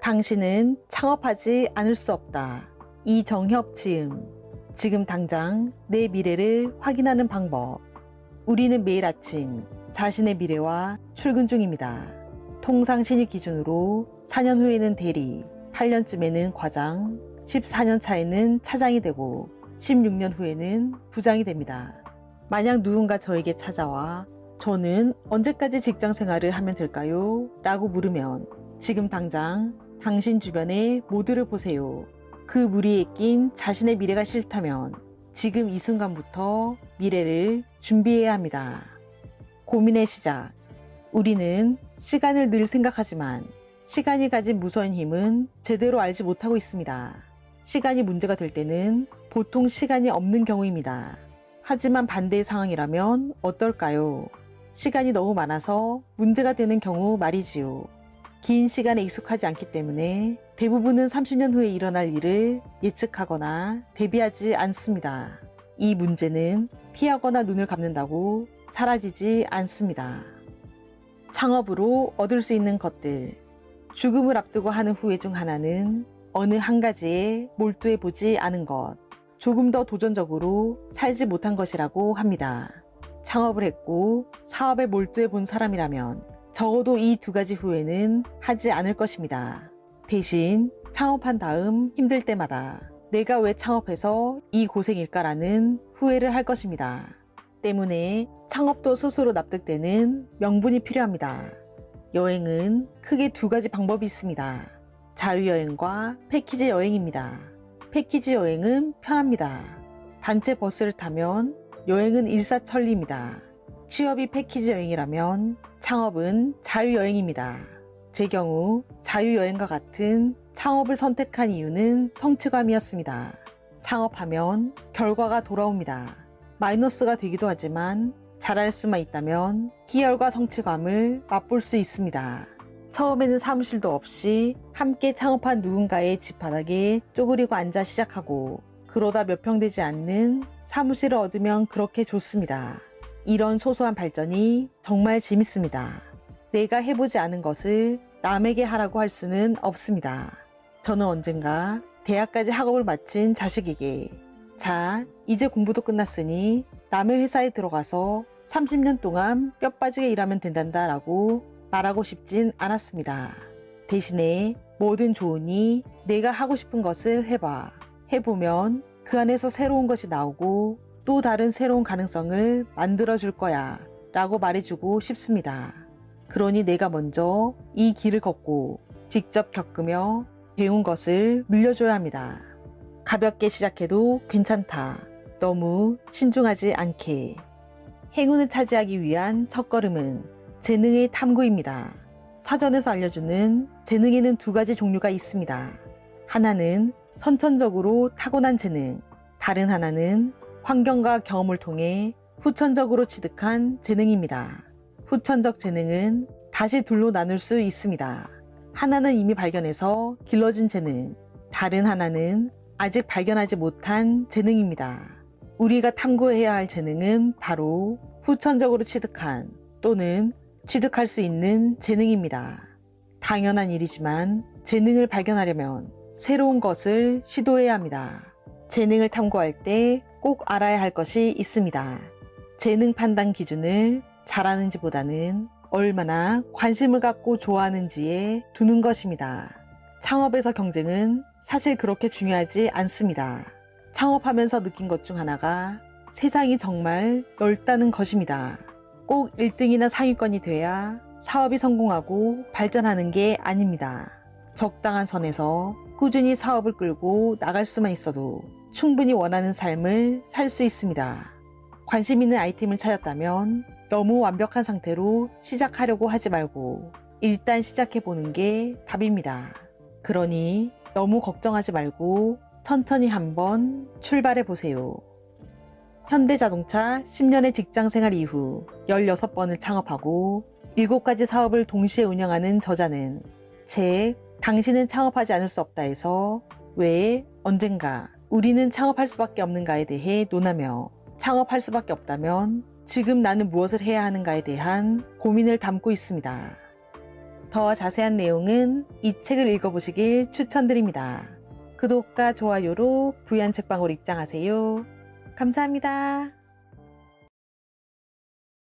당신은 창업하지 않을 수 없다. 이정협 지음. 지금 당장 내 미래를 확인하는 방법. 우리는 매일 아침 자신의 미래와 출근 중입니다. 통상 신입 기준으로 4년 후에는 대리, 8년쯤에는 과장, 14년 차에는 차장이 되고 16년 후에는 부장이 됩니다. 만약 누군가 저에게 찾아와 저는 언제까지 직장 생활을 하면 될까요? 라고 물으면 지금 당장 당신 주변의 모두를 보세요. 그 무리에 낀 자신의 미래가 싫다면 지금 이 순간부터 미래를 준비해야 합니다. 고민의 시작. 우리는 시간을 늘 생각하지만 시간이 가진 무서운 힘은 제대로 알지 못하고 있습니다. 시간이 문제가 될 때는 보통 시간이 없는 경우입니다. 하지만 반대의 상황이라면 어떨까요? 시간이 너무 많아서 문제가 되는 경우 말이지요. 긴 시간에 익숙하지 않기 때문에 대부분은 30년 후에 일어날 일을 예측하거나 대비하지 않습니다. 이 문제는 피하거나 눈을 감는다고 사라지지 않습니다. 창업으로 얻을 수 있는 것들. 죽음을 앞두고 하는 후회 중 하나는 어느 한 가지에 몰두해 보지 않은 것. 조금 더 도전적으로 살지 못한 것이라고 합니다. 창업을 했고 사업에 몰두해 본 사람이라면 적어도 이 두 가지 후회는 하지 않을 것입니다. 대신 창업한 다음 힘들 때마다 내가 왜 창업해서 이 고생일까라는 후회를 할 것입니다. 때문에 창업도 스스로 납득되는 명분이 필요합니다. 여행은 크게 두 가지 방법이 있습니다. 자유여행과 패키지 여행입니다. 패키지 여행은 편합니다. 단체 버스를 타면 여행은 일사천리입니다. 취업이 패키지 여행이라면 창업은 자유여행입니다. 제 경우 자유여행과 같은 창업을 선택한 이유는 성취감이었습니다. 창업하면 결과가 돌아옵니다. 마이너스가 되기도 하지만 잘할 수만 있다면 희열과 성취감을 맛볼 수 있습니다. 처음에는 사무실도 없이 함께 창업한 누군가의 집 바닥에 쪼그리고 앉아 시작하고 그러다 몇 평 되지 않는 사무실을 얻으면 그렇게 좋습니다. 이런 소소한 발전이 정말 재밌습니다. 내가 해보지 않은 것을 남에게 하라고 할 수는 없습니다. 저는 언젠가 대학까지 학업을 마친 자식에게 자, 이제 공부도 끝났으니 남의 회사에 들어가서 30년 동안 뼈 빠지게 일하면 된단다 라고 말하고 싶진 않았습니다. 대신에 뭐든 좋으니 내가 하고 싶은 것을 해봐. 해보면 그 안에서 새로운 것이 나오고 또 다른 새로운 가능성을 만들어 줄 거야. 라고 말해주고 싶습니다. 그러니 내가 먼저 이 길을 걷고 직접 겪으며 배운 것을 물려줘야 합니다. 가볍게 시작해도 괜찮다. 너무 신중하지 않게. 행운을 차지하기 위한 첫걸음은 재능의 탐구입니다. 사전에서 알려주는 재능에는 두 가지 종류가 있습니다. 하나는 선천적으로 타고난 재능, 다른 하나는 환경과 경험을 통해 후천적으로 취득한 재능입니다. 후천적 재능은 다시 둘로 나눌 수 있습니다. 하나는 이미 발견해서 길러진 재능, 다른 하나는 아직 발견하지 못한 재능입니다. 우리가 탐구해야 할 재능은 바로 후천적으로 취득한 또는 취득할 수 있는 재능입니다. 당연한 일이지만 재능을 발견하려면 새로운 것을 시도해야 합니다. 재능을 탐구할 때 꼭 알아야 할 것이 있습니다. 재능 판단 기준을 잘하는지보다는 얼마나 관심을 갖고 좋아하는지에 두는 것입니다. 창업에서 경쟁은 사실 그렇게 중요하지 않습니다. 창업하면서 느낀 것 중 하나가 세상이 정말 넓다는 것입니다. 꼭 1등이나 상위권이 돼야 사업이 성공하고 발전하는 게 아닙니다. 적당한 선에서 꾸준히 사업을 끌고 나갈 수만 있어도 충분히 원하는 삶을 살 수 있습니다. 관심 있는 아이템을 찾았다면 너무 완벽한 상태로 시작하려고 하지 말고 일단 시작해 보는 게 답입니다. 그러니 너무 걱정하지 말고 천천히 한번 출발해 보세요. 현대자동차 10년의 직장 생활 이후 16번을 창업하고 7가지 사업을 동시에 운영하는 저자는 책 당신은 창업하지 않을 수 없다 에서 왜 언젠가 우리는 창업할 수밖에 없는가에 대해 논하며 창업할 수밖에 없다면 지금 나는 무엇을 해야 하는가에 대한 고민을 담고 있습니다. 더 자세한 내용은 이 책을 읽어보시길 추천드립니다. 구독과 좋아요로 부연 책방으로 입장하세요. 감사합니다.